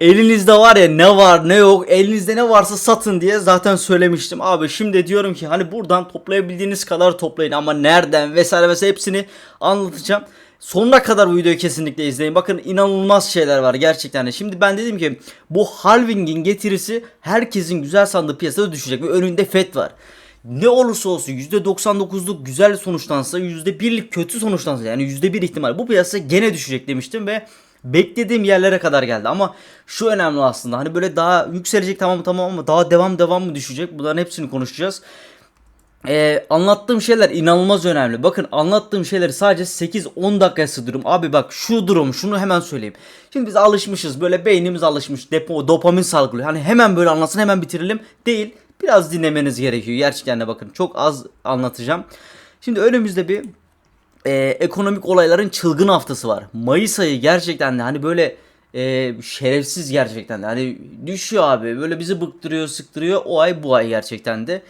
Elinizde var ya ne var ne yok elinizde ne varsa satın diye zaten söylemiştim abi şimdi diyorum ki hani buradan toplayabildiğiniz kadar toplayın ama nereden vesaire vesaire hepsini anlatacağım. Sonuna kadar bu videoyu kesinlikle izleyin. Bakın inanılmaz şeyler var gerçekten. Şimdi ben dedim ki bu halvingin getirisi herkesin güzel sandığı piyasada düşecek ve önünde FED var. Ne olursa olsun %99'luk güzel sonuçlansa %1'lik kötü sonuçlansa yani %1 ihtimal bu piyasa gene düşecek demiştim ve beklediğim yerlere kadar geldi ama şu önemli aslında hani böyle daha yükselecek tamam tamam ama daha devam devam mı düşecek bunların hepsini konuşacağız. Ee, anlattığım şeyler inanılmaz önemli. Bakın anlattığım şeyleri sadece 8-10 dakikaya sığdırıyorum. Abi bak şu durum şunu hemen söyleyeyim. Şimdi biz alışmışız böyle beynimiz alışmış depo, dopamin salgılıyor. Hani hemen böyle anlatsın hemen bitirelim. Değil biraz dinlemeniz gerekiyor. Gerçekten de bakın çok az anlatacağım. Şimdi önümüzde bir e, ekonomik olayların çılgın haftası var. Mayıs ayı gerçekten de hani böyle e, şerefsiz gerçekten de hani düşüyor abi böyle bizi bıktırıyor sıktırıyor o ay bu ay gerçekten de.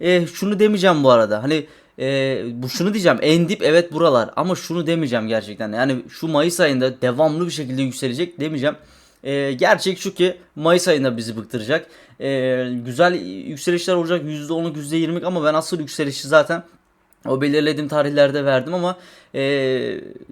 E, şunu demeyeceğim bu arada hani e, bu şunu diyeceğim en dip evet buralar ama şunu demeyeceğim gerçekten de. yani şu Mayıs ayında devamlı bir şekilde yükselecek demeyeceğim. E, gerçek şu ki Mayıs ayında bizi bıktıracak. E, güzel yükselişler olacak %10'luk %20'lik ama ben asıl yükselişi zaten o belirlediğim tarihlerde verdim ama e,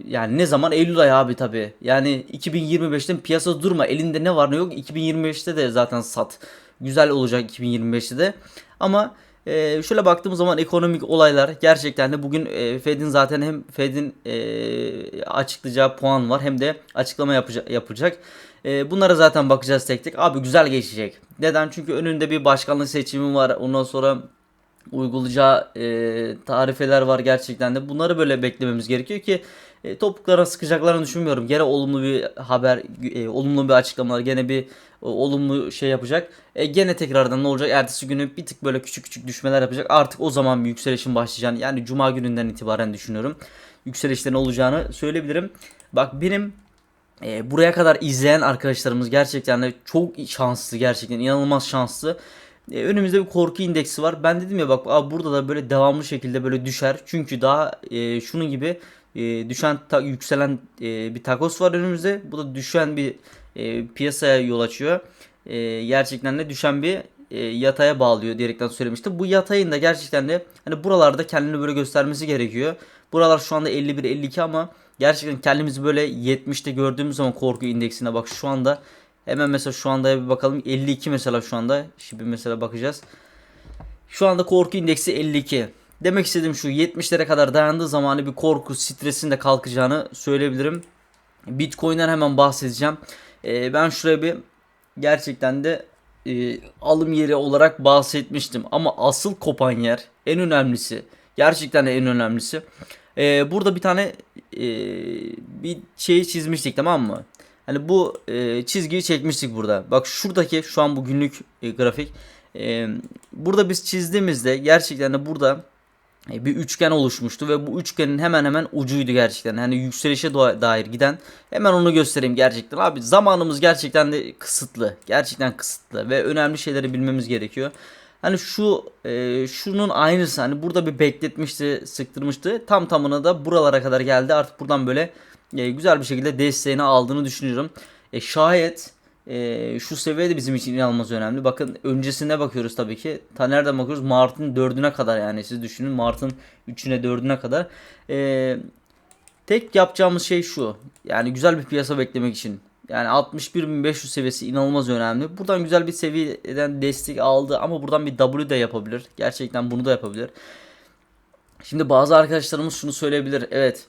yani ne zaman Eylül ayı abi tabi. Yani 2025'te piyasa durma elinde ne var ne yok 2025'te de zaten sat. Güzel olacak 2025'te de. Ama e, şöyle baktığımız zaman ekonomik olaylar gerçekten de bugün e, Fed'in zaten hem Fed'in e, açıklayacağı puan var hem de açıklama yapacak. yapacak. E, bunlara zaten bakacağız tek tek. Abi güzel geçecek. Neden? Çünkü önünde bir başkanlık seçimi var. Ondan sonra uygulayacağı e, tarifeler var gerçekten de. Bunları böyle beklememiz gerekiyor ki e, topuklara sıkacaklarını düşünmüyorum. Gene olumlu bir haber, e, olumlu bir açıklamalar, gene bir e, olumlu şey yapacak. E, gene tekrardan ne olacak? Ertesi günü bir tık böyle küçük küçük düşmeler yapacak. Artık o zaman yükselişin başlayacağını yani cuma gününden itibaren düşünüyorum. Yükselişlerin olacağını söyleyebilirim. Bak benim e, buraya kadar izleyen arkadaşlarımız gerçekten de çok şanslı gerçekten inanılmaz şanslı. E, önümüzde bir korku indeksi var. Ben dedim ya bak abi burada da böyle devamlı şekilde böyle düşer. Çünkü daha e, şunun gibi e, düşen ta, yükselen e, bir takos var önümüzde. Bu da düşen bir e, piyasaya yol açıyor. E, gerçekten de düşen bir e, yataya bağlıyor diyerekten söylemiştim. Bu yatayın da gerçekten de hani buralarda kendini böyle göstermesi gerekiyor. Buralar şu anda 51-52 ama gerçekten kendimizi böyle 70'te gördüğümüz zaman korku indeksine bak şu anda Hemen mesela şu anda bir bakalım 52 mesela şu anda. Şimdi mesela bakacağız. Şu anda korku indeksi 52. Demek istediğim şu 70'lere kadar dayandığı zamanı bir korku stresin de kalkacağını söyleyebilirim. Bitcoin'den hemen bahsedeceğim. Ee, ben şuraya bir gerçekten de e, alım yeri olarak bahsetmiştim. Ama asıl kopan yer en önemlisi. Gerçekten de en önemlisi. Ee, burada bir tane e, bir şey çizmiştik tamam mı? Hani bu e, çizgiyi çekmiştik burada. Bak şuradaki şu an bu günlük e, grafik. E, burada biz çizdiğimizde gerçekten de burada e, bir üçgen oluşmuştu ve bu üçgenin hemen hemen ucuydu gerçekten. Hani yükselişe dair giden. Hemen onu göstereyim gerçekten. Abi zamanımız gerçekten de kısıtlı. Gerçekten kısıtlı ve önemli şeyleri bilmemiz gerekiyor. Hani şu e, şunun aynısı hani burada bir bekletmişti, sıktırmıştı. Tam tamına da buralara kadar geldi. Artık buradan böyle e, güzel bir şekilde desteğini aldığını düşünüyorum. E, şayet e, şu seviyede bizim için inanılmaz önemli. Bakın öncesine bakıyoruz tabii ki. Ta nereden bakıyoruz? Mart'ın 4'üne kadar yani siz düşünün. Mart'ın 3'üne 4'üne kadar. E, tek yapacağımız şey şu. Yani güzel bir piyasa beklemek için. Yani 61.500 seviyesi inanılmaz önemli. Buradan güzel bir seviyeden destek aldı ama buradan bir W de yapabilir. Gerçekten bunu da yapabilir. Şimdi bazı arkadaşlarımız şunu söyleyebilir. Evet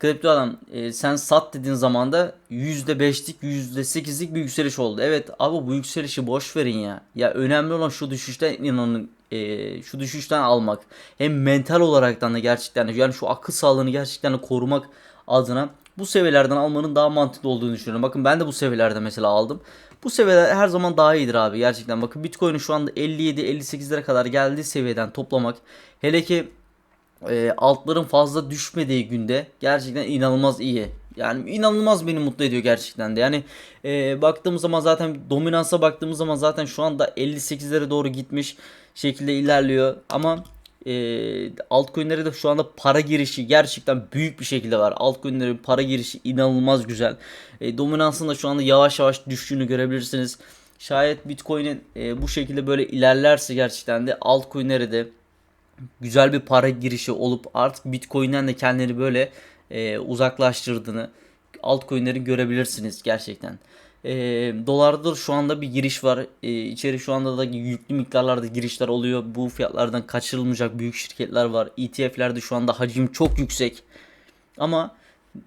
Kripto adam e, sen sat dediğin zaman da %5'lik %8'lik bir yükseliş oldu. Evet abi bu yükselişi boş verin ya. Ya önemli olan şu düşüşten inanın e, şu düşüşten almak. Hem mental olaraktan da gerçekten yani şu akıl sağlığını gerçekten korumak adına bu seviyelerden almanın daha mantıklı olduğunu düşünüyorum. Bakın ben de bu seviyelerde mesela aldım. Bu seviyeler her zaman daha iyidir abi gerçekten. Bakın Bitcoin'in şu anda 57-58'lere kadar geldiği seviyeden toplamak. Hele ki e, altların fazla düşmediği günde gerçekten inanılmaz iyi. Yani inanılmaz beni mutlu ediyor gerçekten de. Yani e, baktığımız zaman zaten dominansa baktığımız zaman zaten şu anda 58'lere doğru gitmiş şekilde ilerliyor. Ama e, altcoin'lere de şu anda para girişi gerçekten büyük bir şekilde var. Altcoin'lerin para girişi inanılmaz güzel. E, dominansın da şu anda yavaş yavaş düştüğünü görebilirsiniz. Şayet Bitcoin'in e, bu şekilde böyle ilerlerse gerçekten de altcoin'lere de güzel bir para girişi olup artık Bitcoin'den de kendini böyle e, uzaklaştırdığını altcoin'leri görebilirsiniz gerçekten. E, dolarda şu anda bir giriş var. E, içeri şu anda da yüklü miktarlarda girişler oluyor. Bu fiyatlardan kaçırılmayacak büyük şirketler var. ETF'lerde şu anda hacim çok yüksek. Ama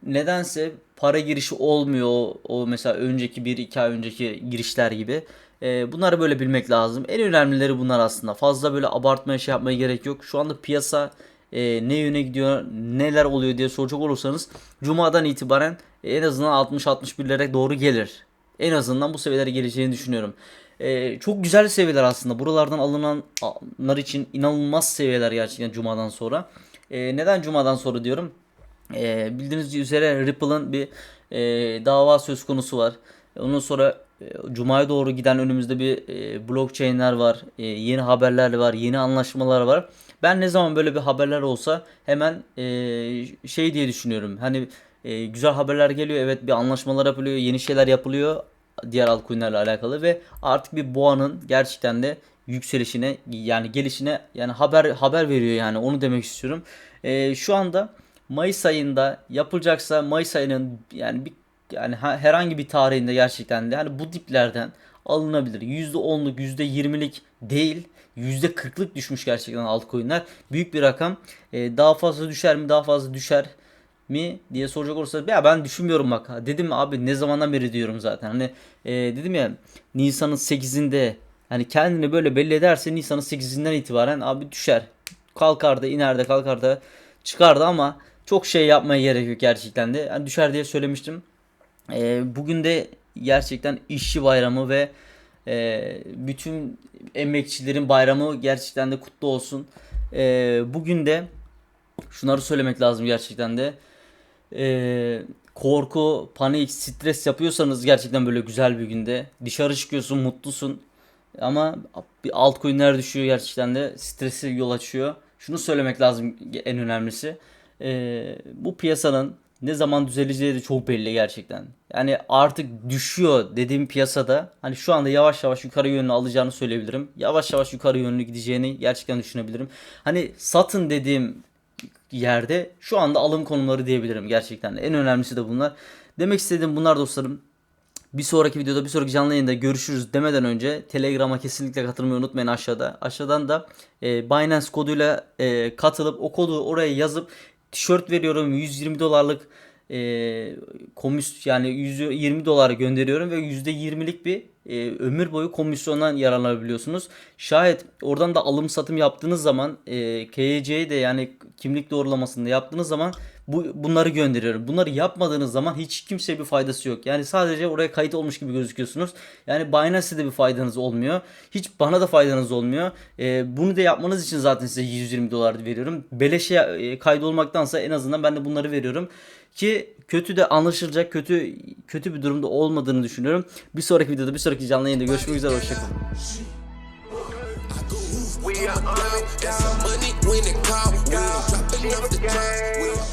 nedense para girişi olmuyor o, mesela önceki 1-2 ay önceki girişler gibi. Ee, bunları böyle bilmek lazım. En önemlileri bunlar aslında. Fazla böyle abartmaya şey yapmaya gerek yok. Şu anda piyasa e, ne yöne gidiyor, neler oluyor diye soracak olursanız Cuma'dan itibaren en azından 60-61'lere doğru gelir. En azından bu seviyelere geleceğini düşünüyorum. Ee, çok güzel seviyeler aslında. Buralardan alınanlar için inanılmaz seviyeler gerçekten Cuma'dan sonra. Ee, neden Cuma'dan sonra diyorum? Ee, bildiğiniz üzere Ripple'ın bir e, dava söz konusu var. Ondan sonra e, Cuma'ya doğru giden önümüzde bir e, blockchain'ler var. E, yeni haberler var. Yeni anlaşmalar var. Ben ne zaman böyle bir haberler olsa hemen e, şey diye düşünüyorum. Hani e, güzel haberler geliyor. Evet bir anlaşmalar yapılıyor. Yeni şeyler yapılıyor. Diğer altcoin'lerle alakalı ve artık bir boğanın gerçekten de yükselişine yani gelişine yani haber haber veriyor yani onu demek istiyorum. E, şu anda Mayıs ayında yapılacaksa Mayıs ayının yani bir yani ha- herhangi bir tarihinde gerçekten de hani bu diplerden alınabilir. %10'luk, %20'lik değil, %40'lık düşmüş gerçekten altcoin'ler. Büyük bir rakam. Ee, daha fazla düşer mi? Daha fazla düşer mi diye soracak olursa ya ben düşünmüyorum bak. Dedim abi ne zamandan beri diyorum zaten. Hani e, dedim ya Nisan'ın 8'inde hani kendini böyle belli ederse Nisan'ın 8'inden itibaren abi düşer. Kalkardı, inerdi, kalkardı, çıkardı ama çok şey yapmaya gerek yok gerçekten de. Yani düşer diye söylemiştim. E, bugün de gerçekten işçi bayramı ve e, bütün emekçilerin bayramı gerçekten de kutlu olsun. E, bugün de şunları söylemek lazım gerçekten de. E, korku, panik, stres yapıyorsanız gerçekten böyle güzel bir günde dışarı çıkıyorsun, mutlusun. Ama bir altcoin'ler düşüyor gerçekten de stresi yol açıyor. Şunu söylemek lazım en önemlisi. E, bu piyasanın ne zaman düzeleceği de çok belli gerçekten. Yani artık düşüyor dediğim piyasada hani şu anda yavaş yavaş yukarı yönlü alacağını söyleyebilirim. Yavaş yavaş yukarı yönlü gideceğini gerçekten düşünebilirim. Hani satın dediğim yerde şu anda alım konumları diyebilirim gerçekten. En önemlisi de bunlar. Demek istediğim bunlar dostlarım. Bir sonraki videoda bir sonraki canlı yayında görüşürüz demeden önce Telegram'a kesinlikle katılmayı unutmayın aşağıda. Aşağıdan da e, Binance koduyla e, katılıp o kodu oraya yazıp tişört veriyorum 120 dolarlık e, komis yani 120 dolar gönderiyorum ve %20'lik bir e, ömür boyu komisyondan yararlanabiliyorsunuz. Şayet oradan da alım satım yaptığınız zaman e, KYC'yi de yani kimlik doğrulamasını yaptığınız zaman bu bunları gönderiyorum. Bunları yapmadığınız zaman hiç kimseye bir faydası yok. Yani sadece oraya kayıt olmuş gibi gözüküyorsunuz. Yani Binance'de de bir faydanız olmuyor. Hiç bana da faydanız olmuyor. E, bunu da yapmanız için zaten size 120 dolar veriyorum. Beleşe e, kaydolmaktansa en azından ben de bunları veriyorum ki kötü de anlaşılacak kötü kötü bir durumda olmadığını düşünüyorum. Bir sonraki videoda bir sonraki canlı yayında görüşmek üzere hoşçakalın. We are on, got some money when it call. We dropping off the are